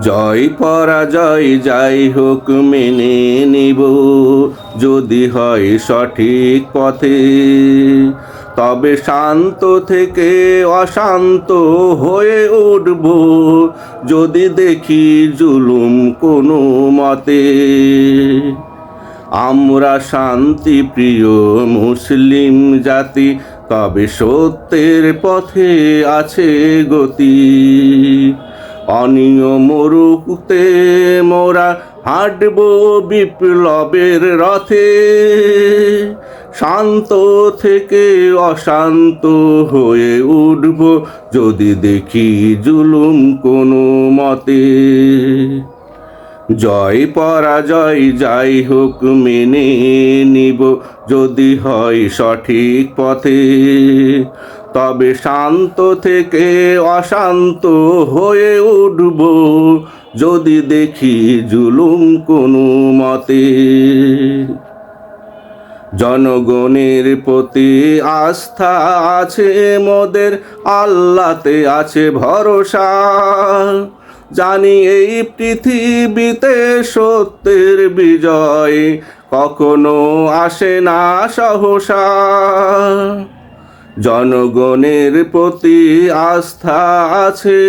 জয় পরাজয় যাই হোক মেনে নিব। যদি হয় সঠিক পথে, তবে শান্ত থেকে অশান্ত হয়ে উঠব। যদি দেখি জুলুম কোনো মতে, আমরা শান্তি প্রিয় মুসলিম জাতি, তবে সত্যের পথে আছে গতি। অনিয়ম মোরা হাঁটব বিপ্লবের রথে। শান্ত থেকে অশান্ত হয়ে উঠব, যদি দেখি জুলুম কোনো মতে। জয় পরাজয় যাই হোক মেনে নিব, যদি হয় সঠিক পথে। তবে শান্ত থেকে অশান্ত হয়ে উঠব, যদি দেখি জুলুম কোনো মতে। জনগণের প্রতি আস্থা আছে, মোদের আল্লাতে আছে ভরসা। জানি এই পৃথিবীতে সত্যের বিজয় কখনো আসে না সহসা। জনগণের প্রতি আস্থা আছে,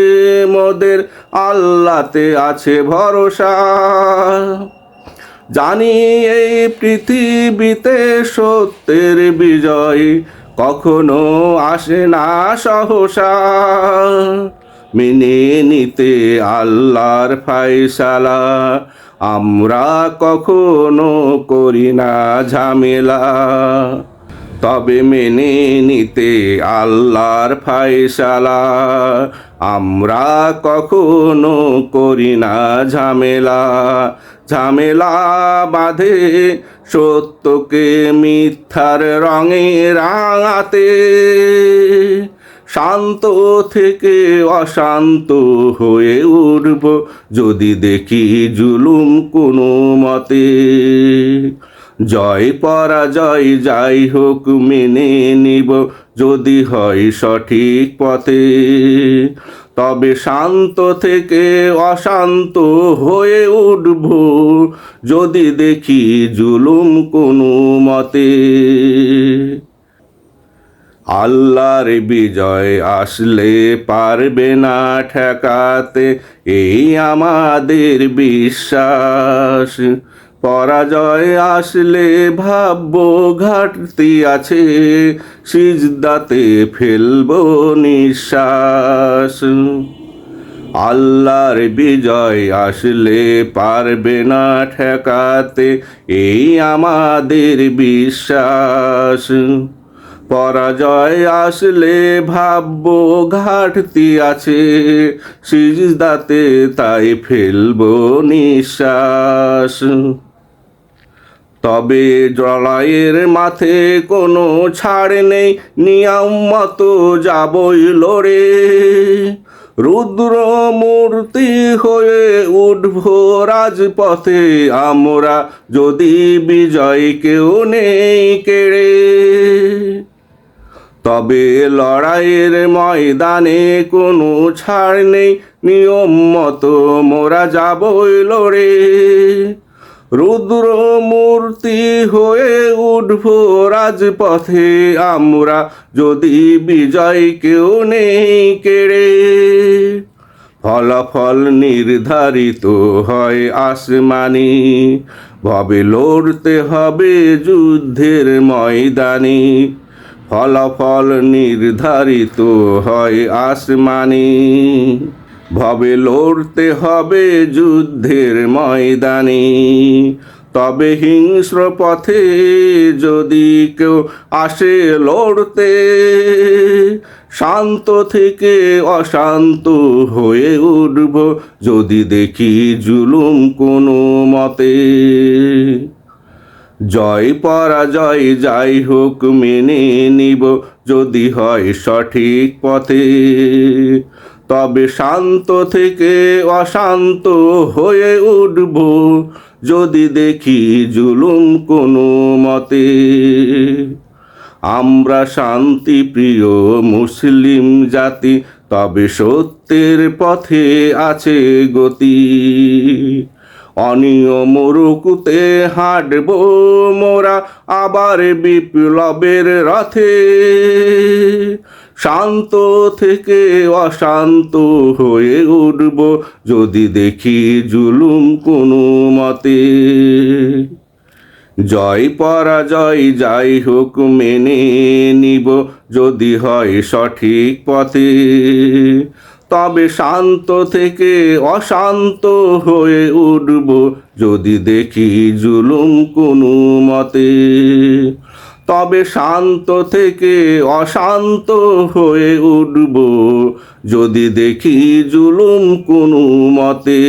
মোদের আল্লাতে আছে ভরসা। জানি এই পৃথিবীতে সত্যের বিজয় কখনো আসে না সহসা। মেনে নিতে আল্লাহর ফাইসালা আমরা কখনো করি না ঝামেলা। তবে মেনে নিতে আল্লাহর ফাইসালা আমরা কখনো করি না ঝামেলা। ঝামেলা বাঁধে সত্যকে মিথ্যার রঙে রাঙাতে। শান্ত থেকে অশান্ত হয়ে উঠব। যদি দেখি জুলুম কোনো মতে, জয় পরাজয় যাই হোক মেনে নিব। যদি হয় সঠিক পথে, তবে শান্ত থেকে অশান্ত হয়ে উঠব। যদি দেখি জুলুম কোনো মতে আল্লাহর বিজয় আসলে পারবে না ঠেকাতে, এই আমাদের বিশ্বাস। পরাজয় আসলে ভাব্য ঘাটতি আছে, সিজদাতে ফেলব নিঃশ্বাস। আল্লাহর বিজয় আসলে পারবে না ঠেকাতে, এই আমাদের বিশ্বাস। পরাজয় আসলে ভাবব ঘাটতি আছে। সিজদাতে তাই ফেলব নিঃশ্বাস। তবে জলায়ের মাথে কোনো ছাড় নেই, নিয়ম মতো যাবই লড়ে। রুদ্র মূর্তি হয়ে উঠব রাজপথে, আমরা যদি বিজয় কেউ নেই কেড়ে। তবে লড়াইয়ের ময়দানে কোনো ছাড় নেই। নিয়ম মতো মোরা যাবই লড়ে। রুদ্র মূর্তি হয়ে উঠব রাজপথে। আমরা যদি বিজয় কেউ নেই কেড়ে। ফলাফল নির্ধারিত হয় আসমানি। ভবে লড়তে হবে যুদ্ধের ময়দানে। ফলাফল নির্ধারিত হয় আসমানি। ভবে লড়তে হবে যুদ্ধের ময়দানে। তবে হিংস্র পথে যদি কেউ আসে লড়তে, শান্ত থেকে অশান্ত হয়ে উঠব। যদি দেখি জুলুম কোনো মতে জয় পরাজয় যাই হোক মেনে নিব, যদি হয় সঠিক পথে। তবে শান্ত থেকে অশান্ত হয়ে উঠব, যদি দেখি জুলুম কোনো মতে। আমরা শান্তি প্রিয় মুসলিম জাতি, তবে সত্যি সত্যের পথে আছে গতি। অনিয়ম রুকুতে হাঁটব মোরা আবার বিপ্লবের রথে। শান্ত থেকে অশান্ত হয়ে উঠব যদি দেখি জুলুম কোনো মতে। জয় পরাজয় যাই হোক মেনে নিব যদি হয় সঠিক পথে। তবে শান্ত থেকে অশান্ত হয়ে উঠব। যদি দেখি জুলুম কোনো মতে, তবে শান্ত থেকে অশান্ত হয়ে উঠব। যদি দেখি জুলুম কোনো মতে